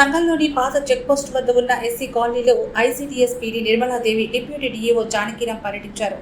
సంఘంలోని పాత చెక్పోస్ట్ వద్ద ఉన్న ఎస్సీ కాలనీలో ICDS PD Nirmaladevi deputy DAO Janakiram పర్యటించారు.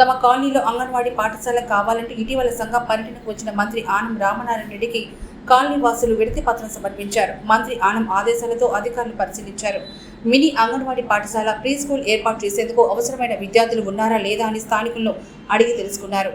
తమ కాలనీలో అంగన్వాడీ పాఠశాల కావాలంటూ ఇటీవల సంఘం పర్యటనకు వచ్చిన మంత్రి ఆనం రామనారాయణ రెడ్డికి కాలనీ వాసులు విడతి పత్రం సమర్పించారు. మంత్రి ఆనం ఆదేశాలతో అధికారులు పరిశీలించారు. మినీ అంగన్వాడీ పాఠశాల ప్రీ స్కూల్ ఏర్పాటు చేసేందుకు అవసరమైన విద్యార్థులు ఉన్నారా లేదా అని స్థానికులను అడిగి తెలుసుకున్నారు.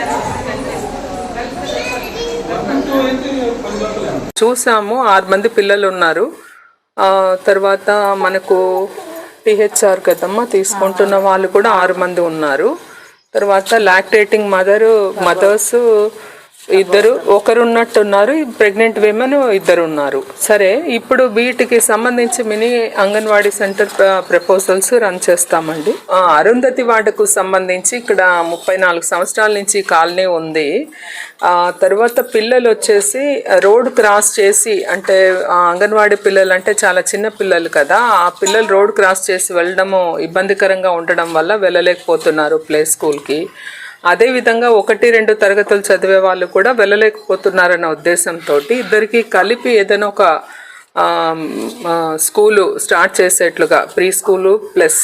చూసాము ఆరు మంది పిల్లలు ఉన్నారు తర్వాత మనకు పిహెచ్ఆర్ కదమ్మా తీసుకుంటున్న వాళ్ళు కూడా ఆరు మంది ఉన్నారు. తర్వాత లాక్టేటింగ్ మదర్ మదర్స్ ఇద్దరు ఒకరు ఉన్నట్టున్నారు ప్రెగ్నెంట్ విమెన్ ఇద్దరు ఉన్నారు సరే ఇప్పుడు వీటికి సంబంధించి mini anganwadi centre proposals run చేస్తామండి. అరుంధతి వార్డుకు సంబంధించి ఇక్కడ ముప్పై నాలుగు సంవత్సరాల నుంచి కాలనీ ఉంది. తర్వాత పిల్లలు వచ్చేసి రోడ్ క్రాస్ చేసి అంటే అంగన్వాడీ పిల్లలు అంటే చాలా చిన్న పిల్లలు కదా ఆ పిల్లలు రోడ్ క్రాస్ చేసి వెళ్ళడము ఇబ్బందికరంగా ఉండడం వల్ల వెళ్ళలేకపోతున్నారు ప్లే స్కూల్కి. అదేవిధంగా ఒకటి రెండు తరగతులు చదివే వాళ్ళు కూడా వెళ్ళలేకపోతున్నారన్న ఉద్దేశంతో ఇద్దరికి కలిపి ఏదైనా ఒక స్కూలు స్టార్ట్ చేసేట్లుగా ప్రీ స్కూలు ప్లస్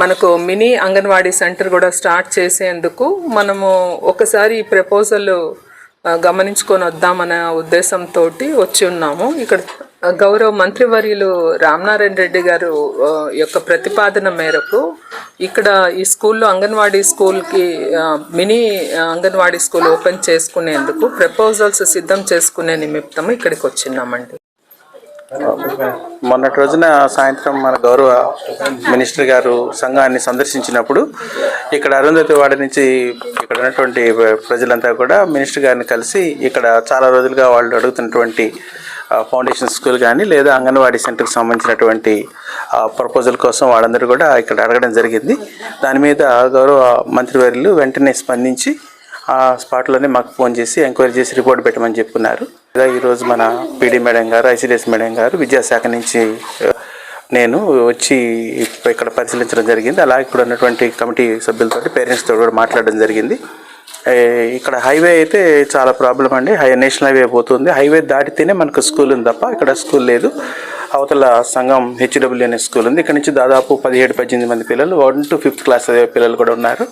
మనకు మినీ అంగన్వాడీ సెంటర్ కూడా స్టార్ట్ చేసేందుకు మనము ఒకసారి ఈ ప్రపోజల్ గమనించుకొని వద్దామనే ఉద్దేశంతో వచ్చి ఉన్నాము. ఇక్కడ గౌరవ మంత్రివర్యులు రామనారాయణ రెడ్డి గారు యొక్క ప్రతిపాదన మేరకు ఇక్కడ ఈ స్కూల్లో అంగన్వాడీ స్కూల్కి మినీ అంగన్వాడీ స్కూల్ ఓపెన్ చేసుకునేందుకు ప్రపోజల్స్ సిద్ధం చేసుకునే నిమిత్తం ఇక్కడికి వచ్చిన్నామండి మొన్నటి రోజున సాయంత్రం మన గౌరవ మినిస్టర్ గారు సంఘాన్ని సందర్శించినప్పుడు ఇక్కడ అరుంధతి వాడి నుంచి ఇక్కడ ఉన్నటువంటి ప్రజలంతా కూడా మినిస్టర్ గారిని కలిసి ఇక్కడ చాలా రోజులుగా వాళ్ళు అడుగుతున్నటువంటి ఫౌండేషన్ స్కూల్ కానీ లేదా అంగన్వాడీ సెంటర్కి సంబంధించినటువంటి ప్రపోజల్ కోసం వాళ్ళందరూ కూడా ఇక్కడ అడగడం జరిగింది. దాని మీద గౌరవ మంత్రివర్యులు వెంటనే స్పందించి ఆ స్పాట్లోనే మాకు ఫోన్ చేసి ఎంక్వైరీ చేసి రిపోర్ట్ పెట్టమని చెప్పున్నారు ఈరోజు మన పీడీ మేడం గారు ఐసీడీఎస్ మేడం గారు విద్యాశాఖ నుంచి నేను వచ్చి ఇక్కడ పరిశీలించడం జరిగింది. అలాగే ఇక్కడ ఉన్నటువంటి కమిటీ సభ్యులతో పేరెంట్స్తో కూడా మాట్లాడడం జరిగింది. ఇక్కడ హైవే అయితే చాలా ప్రాబ్లం అండి. హై నేషనల్ హైవే పోతుంది. హైవే దాటితేనే మనకు స్కూల్ ఉంది తప్ప ఇక్కడ స్కూల్ లేదు. అవతల సంఘం హెచ్డబ్ల్యూ అనే స్కూల్ ఉంది. ఇక్కడ నుంచి దాదాపు పదిహేడు పద్దెనిమిది మంది పిల్లలు వన్ టు ఫిఫ్త్ క్లాస్ చదివే పిల్లలు కూడా ఉన్నారు.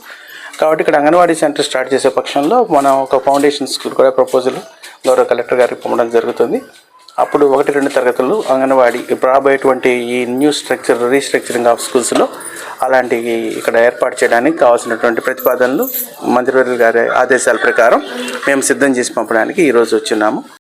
కాబట్టి ఇక్కడ అంగన్వాడీ సెంటర్ స్టార్ట్ చేసే పక్షంలో మనం ఒక ఫౌండేషన్ స్కూల్ కూడా ప్రపోజల్ గౌరవ కలెక్టర్ గారికి పంపడం జరుగుతుంది. అప్పుడు ఒకటి రెండు తరగతులు అంగన్వాడీ రాబోయేటువంటి ఈ న్యూ స్ట్రక్చర్ రీస్ట్రక్చరింగ్ ఆఫ్ స్కూల్స్లో అలాంటివి ఇక్కడ ఏర్పాటు చేయడానికి కావాల్సినటువంటి ప్రతిపాదనలు మంత్రివర్యులు గారి ఆదేశాల ప్రకారం మేము సిద్ధం చేసి పంపడానికి ఈరోజు వచ్చున్నాము